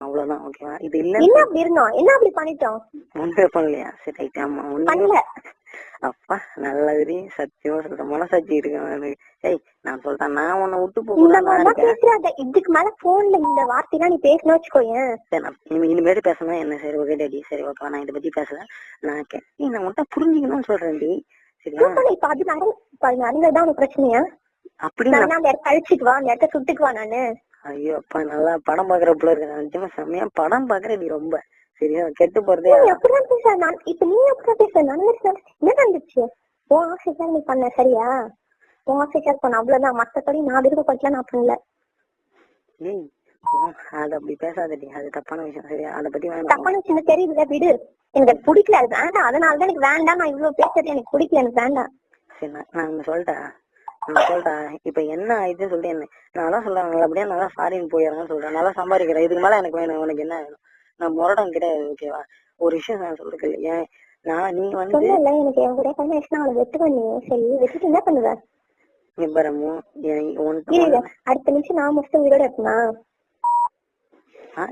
அவ்வளவுதான் ஓகேவா இது இல்ல. என்ன அப்படி இருந்தோம்? என்ன அப்படி பண்ணிட்டோம்? ஒண்ணுமே பண்ணலையா? சரி ரைட் ஆமா ஒண்ணு பண்ணல. அப்பா நல்லதுடி சத்தியமா சொல்றேன். மனசாட்சி இருக்கு எனக்கு. ஏய் நான் சொல்றேன் நான் உன்னை விட்டு போக இதுக்கு மேல போன்ல இந்த வார்த்தைலாம் நீ பேசணும் வச்சுக்கோயேன் சரி நான் இனிமே- இனிமேட்டு பேசணும் என்ன சரி ஓகே டேடி சரி ஓகே நான் இதை பத்தி பேசல. நான் உன்கிட்ட புரிஞ்சுக்கணும்னு சொல்றேன் டி சரியா? இப்ப அது நடந்து இப்ப அது நடந்ததுதான் உனக்கு பிரச்சனையா? அப்படி நான் அந்த இடத்த அழிச்சிட்டு வா அந்த இடத்த சுட்டுக்கு வா நானு. ஐயோ அப்பா நல்லா படம் பாக்குறப்புல இருக்கு. நான் நிஜமா செம்மையா படம் பாக்குற நீ ரொம்ப. சரியா? கெட்டு போறதே அப்படிதான் பேசுற நான் இப்ப நீ அப்படிதான் பேசுற. நடந்துச்சு என்ன நடந்துச்சு உன் ஆசைக்காக நீ பண்ண சரியா? உன் ஆசைக்காக பண்ண அவ்வளவுதான். மத்தபடி நான் விருப்பப்பட்டல நான் பண்ணல. ஏய் அது அப்படி பேசாதடி அது தப்பான விஷயம் சரியா? அதை பத்தி வேணாம். தப்பான சின்ன தெரியுதுல விடு. எனக்கு பிடிக்கல. அது வேண்டாம். அதனாலதான் எனக்கு வேண்டாம். நான் இவ்வளவு பேசுறது எனக்கு பிடிக்கல. எனக்கு வேண்டாம். சரி நான் சொல்லிட்டேன் சொல்லிட்டேன் இப்ப என்ன ஆயிடுச்சுன்னு சொல்லிட்டு என்ன நான் தான் சொல்றேன் நல்லபடியா நல்லா ஃபாரின் போயிடறேன்னு சொல்றேன். நல்லா சம்பாதிக்கிறேன். இதுக்கு மேல எனக்கு வேணும். உனக்கு என்ன வேணும்? நான் முரடம் கிடையாது ஓகேவா ஒரு விஷயம் நான் சொல்றது இல்லை ஏன்? நான் நீ வந்து எனக்கு என் கூட ஆயிடுச்சுன்னா அவளை வெட்டுவேன் நீ. சரி வெட்டிட்டு என்ன பண்ணுவ? நிபரமோ உனக்கு இரு, இரு. அடுத்த நிமிஷம் நான் மட்டும் உயிரோட இருப்பேனா?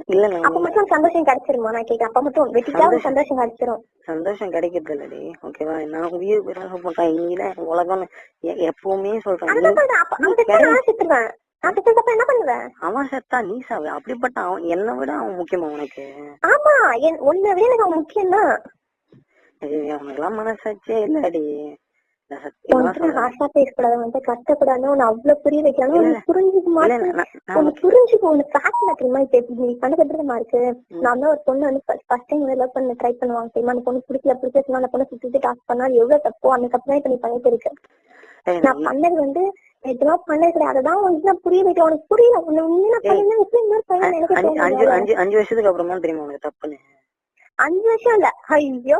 இல்ல அப்ப மட்டும் சந்தோஷம் கிடைச்சிருமா? நான் கேட்க அப்ப மட்டும் வெட்டிட்டா சந்தோஷம் கிடைச்சிரும். சந்தோஷம் கிடைக்கிறது இல்லடி ஓகேவா நான் உயிர் போட்டேன் நீதான் உலகம்னு எ- எப்பவுமே சொல்றேன். சொல்றேன். அவன் செத்தா நீ சாவு. அப்படிப்பட்ட அவன் என்னை விட அவன் முக்கியமா உனக்கு? ஆமா. என் உன்னை விட எனக்கு அவன் முக்கியம் தான் ஐயோ, அவனுக்கெல்லாம் மனசாட்சியே இல்லடி. ஆசா பேசக்கூடாது வந்து கஷ்டப்படாது உன்னை அவ்வளவு புரிய வைக்கணும். உனக்கு புரிஞ்சுக்க மாட்டேன் உனக்கு புரிஞ்சுக்க உனக்கு ஃபேக்ட்ல தெரியுமா இப்ப இப்படி நீ பண்ண தெரியுமா இருக்கு? நான் தான் ஒரு பொண்ணு வந்து ஃபர்ஸ்ட் டைம் லவ் பண்ண ட்ரை பண்ணுவாங்க தெரியுமா? அந்த பொண்ணு பிடிக்கல பிடிக்க சொன்னா அந்த பொண்ணு சுத்தி டாஸ்க் பண்ணா எவ்வளவு தப்போ? அந்த தப்பு தான் இப்ப நீ பண்ணிட்டு இருக்க. நான் பண்ணது வந்து நிஜமா பண்ணது கிடையாது. அததான் உனக்கு நான் புரிய வைக்க உனக்கு புரியல. உன்னை பண்ணா அஞ்சு வருஷத்துக்கு அப்புறமா தெரியுமா உனக்கு தப்புன்னு? அஞ்சு வருஷம் இல்ல. ஐயோ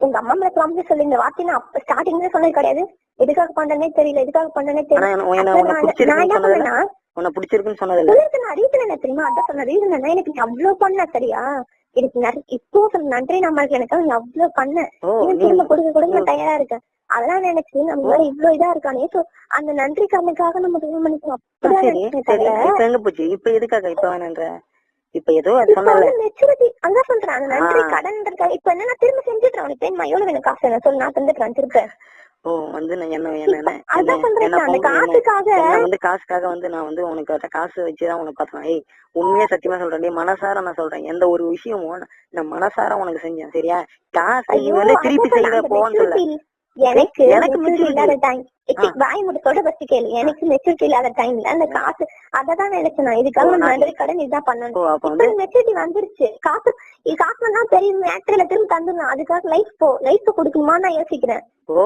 உங்க அம்மா மேல ப்ராமிஸ் சொல்லி இந்த வார்த்தை நான் அப்ப ஸ்டார்டிங்ல சொன்னது கிடையாது. எதுக்காக பண்றேனே தெரியல எதுக்காக பண்றேனே தெரியல. நான் என்ன சொன்னதுல? பண்ணேன்னா உன்னை பிடிச்சிருக்குன்னு சொன்னதில்ல உனக்கு நான் ரீசன் என்ன தெரியுமா? அதான் சொன்ன ரீசன் என்ன? எனக்கு நீ அவ்வளவு பண்ண சரியா? எனக்கு நிறைய இப்போ சொல்ல நன்றி நம்மளுக்கு எனக்கு நீ அவ்வளவு பண்ண. திரும்ப கொடுக்க கூட நான் தயாரா இருக்கேன் அதெல்லாம் நினைச்சு நம்ம மேல இவ்வளவு இதா இருக்கானே. சோ அந்த நன்றி கடனுக்காக நம்ம ஆ, அப்படிதான் எங்க போச்சு? இப்ப எதுக்காக இப்ப வேணான்ற? இப்ப ஏதோ சொன்னல. மெச்சூரிட்டி அதான் சொல்றேன். அந்த நன்றி. கடன் இருக்காது இப்ப என்ன நான் திரும்ப செஞ்சுட்டு உனக்கு. தெரியுமா எவ்வளவு எனக்கு காசு வேணும். சொல்லு நான் தந்துட்டுறேன் திரும்ப ஓ வந்து என்ன என்ன என்ன அதான் சொல்றேன் என்ன அந்த பொம்பளை- என்ன- காசுக்காக என்ன வந்து காசுக்காக வந்து நான் வந்து உனக்கு காசு வச்சுதான் உனக்கு பார்த்தேன் ஏய் உண்மையா சத்தியமா சொல்றேன். மனசார நான் சொல்றேன். எந்த ஒரு விஷயமும் நான் மனசார உனக்கு செஞ்சேன் சரியா? காசு வந்து திருப்பி அந்த போன்னு சொல்ல எனக்கு எனக்கு மெச்சூரிட்டி. இல்லாத டைம் வாய் முட்டு சொல்ற ஃபர்ஸ்ட் கேளு. எனக்கு மெச்சூரிட்டி இல்லாத டைம்ல அந்த காசு அததான் நினைச்சேன் நான். இதுக்காக நம்ம நான் நன்றி கடன் இதுதான் பண்ணணும். மெச்சூரிட்டி வந்துருச்சு. காசு இது காசு வந்தா பெரிய மேட்டர்ல திரும்ப தந்துடணும். அதுக்காக லைஃப் போ லைஃப் கொடுக்கணுமா நான் யோசிக்கிறேன். ஓ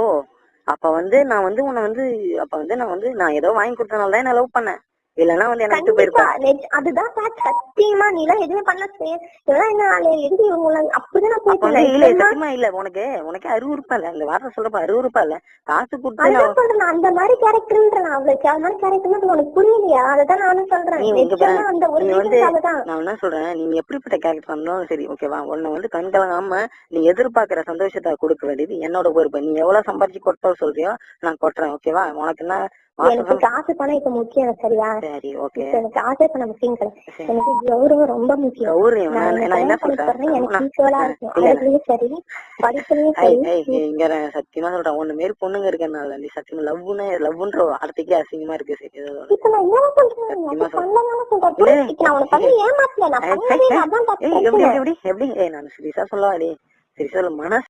அப்ப வந்து நான் வந்து உன்னை வந்து அப்ப வந்து நான் வந்து நான் ஏதோ வாங்கி கொடுத்தனால தான் நான் லவ் பண்ணேன். இல்லன்னா வந்து கண்டிப்பா. போயிருப்பேன். அதுதான். சத்தியமா நீ எல்லாம் எதுவுமே பண்ண செய்ய- இதெல்லாம் என்ன ஆளு? எதுக்கு இவங்க அப்படிதான் நான் போயிட்டு இல்ல சத்தியமா இல்ல. உனக்கு உனக்கு இல்ல. இந்த வார்த்தை சொல்றப்ப அறிவுறுப்பா இல்ல. காசு கொடுத்து சொல்றேன். அந்த மாதிரி கேரக்டர்ன்ற நான் அவளுக்கு அந்த மாதிரி கேரக்டர் உனக்கு புரியலையா? அததான் நானும் சொல்றேன். அந்த ஒரு வந்து நான் என்ன சொல்றேன்? நீ எப்படிப்பட்ட கேரக்டர் இருந்தாலும் சரி ஓகேவா உன்னை வந்து கண் கலங்காம நீ எதிர்பார்க்கிற சந்தோஷத்தை கொடுக்க வேண்டியது என்னோட பொறுப்பு. நீ எவ்வளவு சம்பாதிச்சு கொட்ட சொல்றியோ நான் கொட்டுறேன் ஓகேவா உனக்கு என்ன எனக்கு காசு பணம் இப்ப முக்கியம் சரியா? சரி ஓகே எனக்கு ஆசை நம்ம முக்கியம் எனக்கு கௌரவம் ரொம்ப முக்கியம். நான் நான் நான் என்ன பண்ணி போறேன் எனக்கு சொல்றேன் ஈக்குவலா இருக்கும். அழகுலயும் சரி படிப்புலயும் சரி. இங்க நான் சத்தியமா சொல்றேன். ஒண்ணு மாரி பொண்ணுங்க இருக்கனால நீ சத்தியமா லவ்னு லவ்ன்ற வார்த்தைக்கே அசிங்கமா இருக்கு சரி. இப்ப நான் பண்ணலாம்னு சொல்றேன். நான் உனக்கு பண்ணி ஏமாத்தல. நான் பண்ணவே. அதான் எப்படி எப்படி நான் சீரியஸா சொல்லவா டேய்? சீரியஸா சொல்ல. மனசு